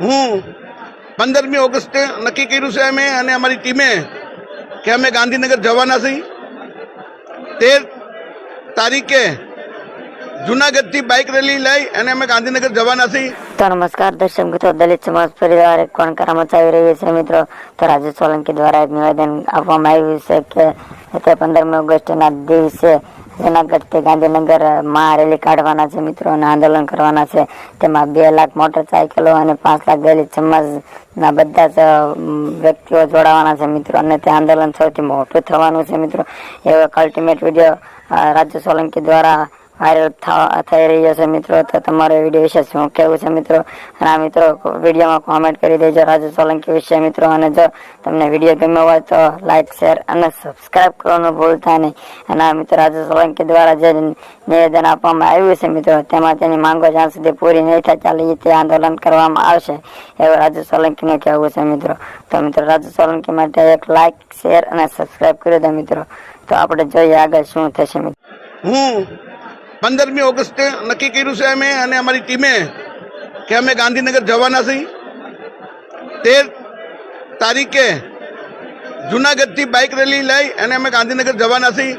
હું પંદરમી ઓગસ્ટે નક્કી કર્યું છે અમે અને અમારી ટીમે કે અમે ગાંધીનગર જવાના છીએ. તેર તારીખે જુનાગઢથી બાઇક રેલી લઈ અને અમે ગાંધીનગર જવાના છીએ. તો નમસ્કાર, દર્શક મિત્રો, દલિત સમાજ પરિવાર, એક કોણ કરા આવી રહ્યું છે મિત્રો? તો રાજુ સોલંકી દ્વારા એક નિવેદન આપવામાં આવ્યું છે કે પંદરમી ઓગસ્ટના દિવસે જુનાગઢથી ગાંધીનગર, માં રેલી કાઢવાના છે મિત્રો અને આંદોલન કરવાના છે. તેમાં બે લાખ મોટરસાયકલો અને પાંચ લાખ દલિત સમાજના બધા જ વ્યક્તિઓ જોડાવાના છે, મિત્રો. અને તે આંદોલન સૌથી મોટું થવાનું છે, મિત્રો. એવો અલ્ટિમેટ વીડિયો રાજુ સોલંકી દ્વારા વાયરલ થઈ રહ્યો છે મિત્રો. તો તમારો વીડિયો વિશે શું કેવું છે મિત્રો? અને આ મિત્રો વિડીયોમાં કોમેન્ટ કરી દેજો રાજુ સોલંકી વિશે મિત્રો. અને જો તમને વીડિયો ગમ્યો હોય તો લાઇક શેર અને સબસ્ક્રાઇબ કરવાનું ભૂલતા નહીં. અને આ મિત્રો રાજુ સોલંકી દ્વારા જે નિવેદન આપવામાં આવ્યું છે મિત્રો, તેમાં તેની માંગો જ્યાં સુધી પૂરી નહીં થાય ચાલી તે આંદોલન કરવામાં આવશે એવું રાજુ સોલંકીનું કહેવું છે મિત્રો. તો મિત્રો, રાજુ સોલંકી માટે એક લાઇક શેર અને સબસ્ક્રાઇબ કરી દો મિત્રો. તો આપણે જોઈએ આગળ શું થશે મિત્રો. હું પંદરમી ઓગસ્ટે નક્કી કર્યું છે અમે અને અમારી ટીમે કે અમે ગાંધીનગર જવાના છીએ. તેર તારીખે જુનાગઢથી બાઇક રેલી લઈ અને અમે ગાંધીનગર જવાના છીએ.